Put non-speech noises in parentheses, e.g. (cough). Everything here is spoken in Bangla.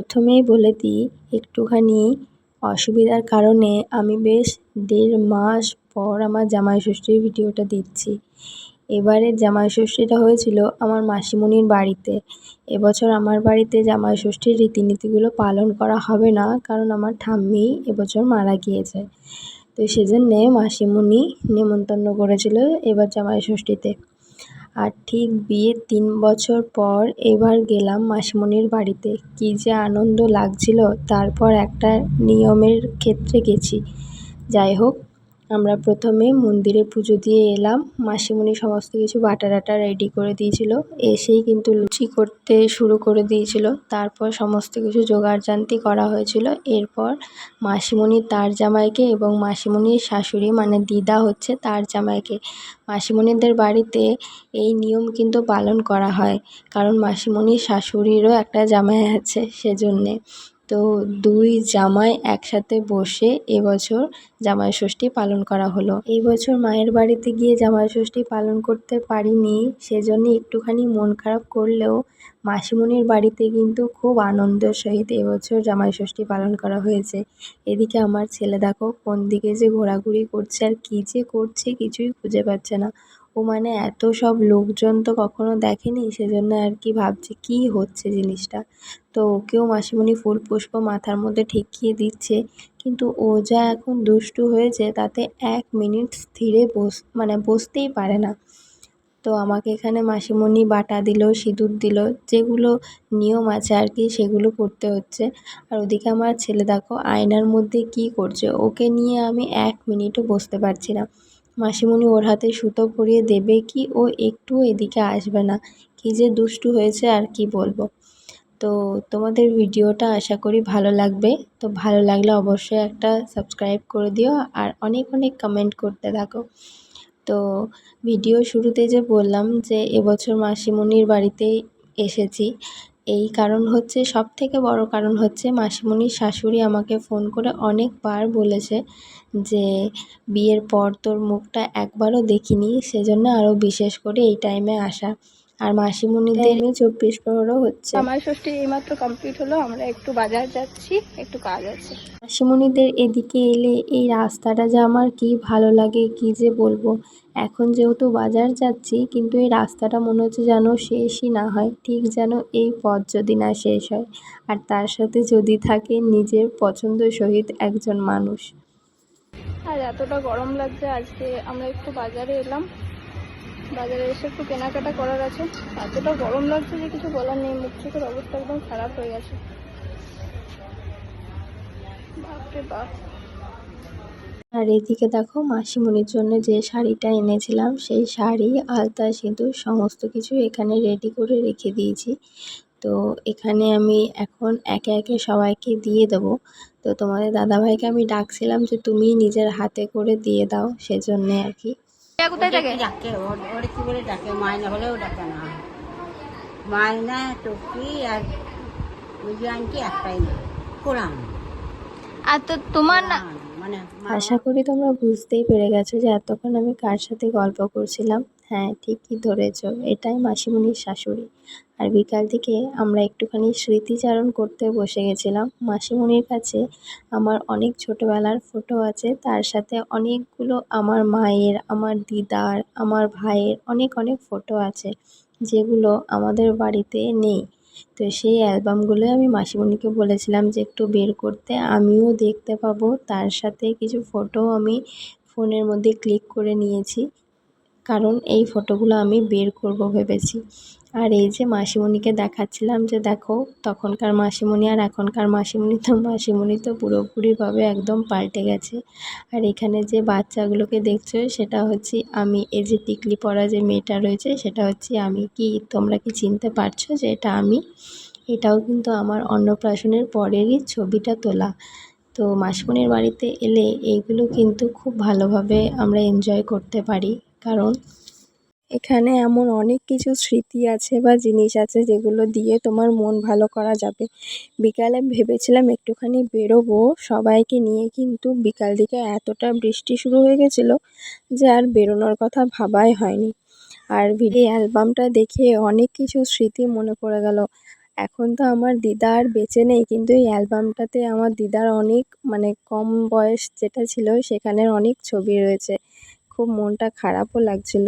প্রথমেই বলে দিই, একটুখানি অসুবিধার কারণে আমি বেশ দেড় মাস পর আমার জামাই ষষ্ঠীর ভিডিওটা দিচ্ছি এবারের জামাই ষষ্ঠীটা হয়েছিল আমার মাসিমণির বাড়িতে। এবছর আমার বাড়িতে জামাই ষষ্ঠীর রীতিনীতিগুলো পালন করা হবে না, কারণ আমার ঠাম্মি এবছর মারা গিয়েছে। তো সেজন্যে মাসিমণি নেমন্তন্ন করেছিল এবার জামাই ষষ্ঠীতে আর ঠিক বিয়ের তিন বছর পর এবার গেলাম মাসিমণির বাড়িতে। কি যে আনন্দ লাগছিল, তারপর একটা নিয়মের ক্ষেত্রে গেছি। যাই হোক আমরা প্রথমে মন্দিরে পুজো দিয়ে এলাম। মাসিমণি সমস্ত কিছু বাটা টাটা রেডি করে দিয়েছিল। এসেই কিন্তু লুচি করতে শুরু করে দিয়েছিল। তারপর সমস্ত কিছু জোগাড়জান্তি করা হয়েছিল। এরপর মাসিমণি তার জামাইকে এবং মাসিমণির শাশুড়ি মানে দিদা হচ্ছে তার জামাইকে, মাসিমণিদের বাড়িতে এই নিয়ম কিন্তু পালন করা হয়। কারণ মাসিমণির শাশুড়িরও একটা জামাই আছে সেজন্যে। তো দুই জামাই একসাথে বসে এবছর জামাই ষষ্ঠী পালন করা হলো। এই বছর মায়ের বাড়িতে গিয়ে জামাই ষষ্ঠী পালন করতে পারিনি, সেজন্য একটুখানি মন খারাপ করলেও মাসিমণির বাড়িতে কিন্তু খুব আনন্দের সহিত এবছর জামাই ষষ্ঠী পালন করা হয়েছে। এদিকে আমার ছেলে দেখো, কোন দিকে যে ঘোরাঘুরি করছে আর কী যে করছে কিছুই খুঁজে পাচ্ছে না। ও মানে এত সব লোকজন তো কখনো দেখেনি, সেজন্য আর কি ভাবছে কী হচ্ছে জিনিসটা। তো ওকেও মাসিমণি ফুল পুষ্প মাথার মধ্যে ঠেকিয়ে দিচ্ছে, কিন্তু ও যা এখন দুষ্টু হয়েছে তাতে এক মিনিট স্থিরে বস মানে বসতেই পারে না। তো আমাকে এখানে মাসিমণি বাটা দিল, সিঁদুর দিল, যেগুলো নিয়ম আছে আর কি সেগুলো করতে হচ্ছে। আর ওদিকে আমার ছেলে দেখো, আয়নার মধ্যে কী করছে, ওকে নিয়ে আমি এক মিনিটও বসতে পারছি না। মাসিমণি ওর হাতে সুতো পরিয়ে দেবে কি ও একটু এদিকে আসবে না? কি যে দুষ্টু হয়েছে আর কি বলব? তো তোমাদের ভিডিওটা আশা করি ভালো লাগবে। তো ভালো লাগলে অবশ্যই একটা সাবস্ক্রাইব করে দিও আর অনেক অনেক কমেন্ট করতে থাকো। তো ভিডিও শুরুতে যে বললাম যে এবছর মাসিমণির বাড়িতে এসেছি। এই কারণ হচ্ছে সব থেকে বড় কারণ হচ্ছে মাসিমণির শাশুড়ি আমাকে ফোন করে অনেকবার বলেছে যে, বিয়ের পর তোর মুখটা একবারও দেখিনি, সেজন্য আরও বিশেষ করে এই টাইমে আসা। আর মাসিমণিদের চব্বিশ প্রহরও হচ্ছে। আমার ষষ্ঠী এইমাত্র কমপ্লিট হলো আমরা একটু বাজার যাচ্ছি একটু কাজ আছে। মাসিমণিদের এদিকে এলে এই রাস্তাটা যে আমার কি ভালো লাগে কি যে বলব। এখন যেহেতু বাজার যাচ্ছি কিন্তু এই রাস্তাটা মনে হচ্ছে যেন শেষই না হয় ঠিক যেন এই পথ যদি না শেষ হয়। আর তার সাথে যদি থাকে নিজের পছন্দ সহিত একজন মানুষ। আর এতটা গরম লাগছে আজকে আমরা একটু বাজারে এলাম। বাজারে এসে একটু কেনাকাটা করার আছে। এতটা গরম লাগছে যে কিছু বলার নেই, মুখ চোখের অবস্থা একদম খারাপ হয়ে গেছে। বাপরে বাপ। আর এদিকে দেখো মাসিমণির জন্য যে শাড়িটা এনেছিলাম, সেই শাড়ি, আলতা, সিঁদুর, সমস্ত কিছু এখানে রেডি করে রেখে দিয়েছি। তো এখানে আমি এখন একে একে সবাইকে দিয়ে দেবো। তো তোমাদের দাদাভাইকে আমি ডাকছিলাম যে তুমি নিজের হাতে করে দিয়ে দাও সেজন্যে আর কি। কোথায় থাকে? ডাকে ওর কি বলে ডাকে? মায়না হলেও ডাকে না। মায়না টুকি আর বুঝি আনটি একটাই না কোরআন আর তো তোমার না আশা করি তোমরা বুঝতেই পেরে গেছো যে এতক্ষণ আমি কার সাথে গল্প করছিলাম। হ্যাঁ ঠিকই ধরেছ, এটাই মাসিমণির শাশুড়ি। আর বিকাল থেকে আমরা একটুখানি স্মৃতিচারণ করতে বসে গেছিলাম। মাসিমণির কাছে আমার অনেক ছোটোবেলার ফটো আছে, তার সাথে অনেকগুলো আমার মায়ের, আমার দিদার, আমার ভাইয়ের অনেক অনেক ফটো আছে, যেগুলো আমাদের বাড়িতে নেই। তো সেই অ্যালবামগুলো আমি মাসিমণিকে বলেছিলাম যে একটু বের করতে, আমিও দেখতে পাবো। তার সাথে কিছু ফটোও আমি ফোনের মধ্যে ক্লিক করে নিয়েছি। কারণ এই ফটোগুলো আমি বের করব ভেবেছি। আর এই যে মাসিমণিকে দেখাচ্ছিলাম যে দেখো, তখনকার মাসিমণি আর এখনকার মাসিমণি তো (laughs) মাসিমণি তো পুরোপুরিভাবে একদম পাল্টে গেছে। আর এখানে যে বাচ্চাগুলোকে দেখছ, সেটা হচ্ছে আমি, এই যে টিকলি পরা যে মেয়েটা রয়েছে, সেটা হচ্ছে আমি। কি তোমরা কি চিনতে পারছ যে এটা আমি? এটাও কিন্তু আমার অন্নপ্রাশনের পরেরই ছবিটা তোলা। তো মাসিমণির বাড়িতে এলে এইগুলো কিন্তু খুব ভালোভাবে আমরা এনজয় করতে পারি। কারণ এখানে এমন অনেক কিছু স্মৃতি আছে বা জিনিস আছে যেগুলো দিয়ে তোমার মন ভালো করা যাবে। বিকালে ভেবেছিলাম একটুখানি বেরোবো, সবাইকে নিয়ে কিন্তু বিকাল দিকে এতটা বৃষ্টি শুরু হয়ে গেছিল যে আর বেরোনোর কথা ভাবাই হয়নি। আর ভিডিও অ্যালবামটা দেখে অনেক কিছু স্মৃতি মনে পড়ে গেল। এখন তো আমার দিদা আর বেঁচে নেই, কিন্তু এই অ্যালবামটাতে আমার দিদার অনেক মানে কম বয়স যেটা ছিল, সেখানের অনেক ছবি রয়েছে। খুব মনটা খারাপও লাগছিল।